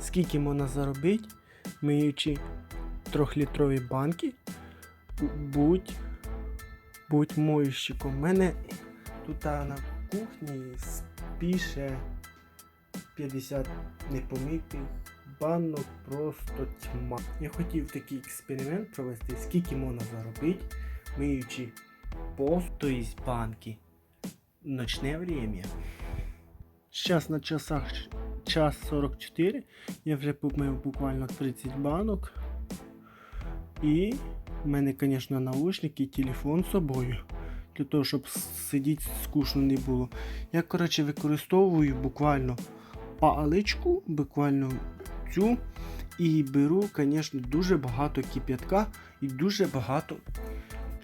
Скільки можна заробити, миючи трьохлітрові банки, будь, будь мойщиком. У мене тут на кухні спіше 50 непомитих банок, просто тьма. Я хотів такий експеримент провести, скільки можна заробити, миючи есть банки. Ночне время. Сейчас на часах час 44. Я вже помив буквально 30 банок. І в мене, звісно, наушники і телефон з собою. Для того, щоб сидіти скучно не було. Я, коротше, використовую буквально паличку, буквально цю. І беру, звісно, дуже багато кип'ятка і дуже багато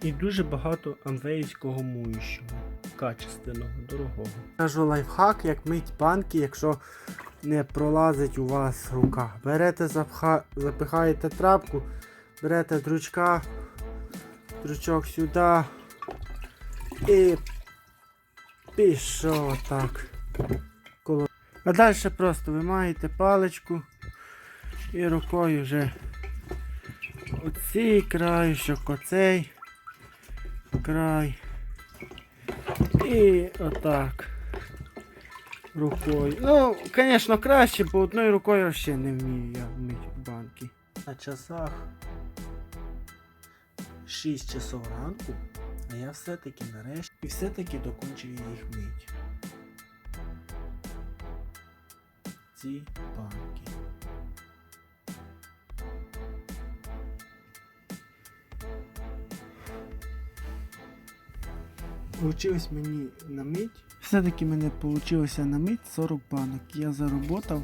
і дуже багато амвеївського муючого, качественного, дорогого. Кажу лайфхак, як мить банки, якщо не пролазить у вас рука. Берете, запха... запихаєте трапку, берете дручка, дручок сюди і пішов так. Коло... А далі просто ви маєте паличку і рукою вже оцей краєшок, оцей край. І отак. Рукою. Ну, звісно, краще, бо одною рукою ще не вмію я мити банки. На часах 6 часов ранку, а я все-таки нарешті і все-таки докончив їх мить. Ці банки. Получилось мені на мить. Все-таки мене вийшло на мить 40 банок. Я заработав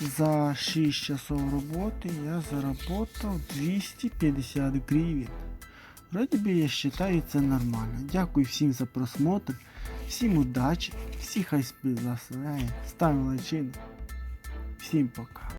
за 6 часов роботи я заработав 250 гривень. Вроді би я вважаю це нормально. Дякую всім за просмотр, всім удачі, всі хай спи заслає. Ставимо лайчину. Всім пока.